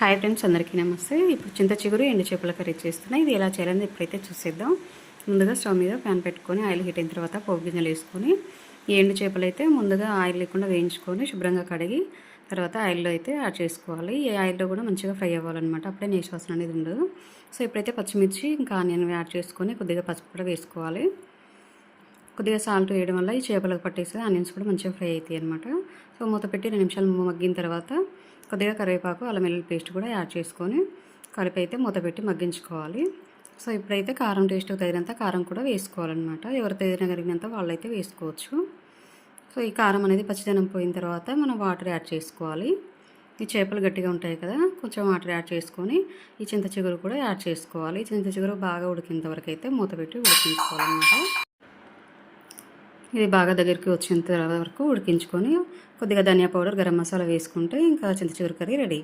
Hi friends అందరికీ నమస్తే. ఇప్పుడు చింత చిగురు ఎండు చేపల కర్రీ చేస్తున్నా. ఇది ఎలా చేయాలని ఎప్పుడైతే చూసేద్దాం. ముందుగా స్టవ్ మీద ప్యాన్ పెట్టుకొని ఆయిల్ హీట్ అయిన తర్వాత పోపు గింజలు వేసుకొని ఈ ఎండు చేపలు అయితే ముందుగా ఆయిల్ లేకుండా వేయించుకొని శుభ్రంగా కడిగి తర్వాత ఆయిల్లో అయితే యాడ్ చేసుకోవాలి. ఈ ఆయిల్లో కూడా మంచిగా ఫ్రై అవ్వాలన్నమాట. అప్పుడే నీసు వాసన అనేది ఉండదు. సో ఇప్పుడైతే పచ్చిమిర్చి ఇంకా ఆనియన్ యాడ్ చేసుకొని కొద్దిగా పసుపు కూడా వేసుకోవాలి. కొద్దిగా సాల్ట్ వేయడం వల్ల ఈ చేపలకు పట్టేసి ఆనియన్స్ కూడా మంచిగా ఫ్రై అవుతాయి అనమాట సో మూత పెట్టి రెండు నిమిషాలు మగ్గిన తర్వాత కొద్దిగా కరివేపాకు అల్లం వెల్లుల్లి పేస్ట్ కూడా యాడ్ చేసుకొని కలిపి అయితే మూత పెట్టి మగ్గించుకోవాలి. సో ఇప్పుడైతే కారం టేస్ట్ తగినంత కారం కూడా వేసుకోవాలన్నమాట. ఎవరు తగినంత వాళ్ళైతే వేసుకోవచ్చు. సో ఈ కారం అనేది పచ్చిదనం పోయిన తర్వాత మనం వాటర్ యాడ్ చేసుకోవాలి. ఈ చేపలు గట్టిగా ఉంటాయి కదా కొంచెం వాటర్ యాడ్ చేసుకొని ఈ చింత చిగురు కూడా యాడ్ చేసుకోవాలి. చింత చిగురు బాగా ఉడికినంత వరకు అయితే మూత పెట్టి ఉడికించుకోవాలన్నమాట. ఇది బాగా దగ్గరికి వచ్చేంత వరకు ఉడికించుకొని కొద్దిగా ధనియా పౌడర్ గరం మసాలా వేసుకుంటే ఇంకా చింత చిగురు కర్రీ రెడీ.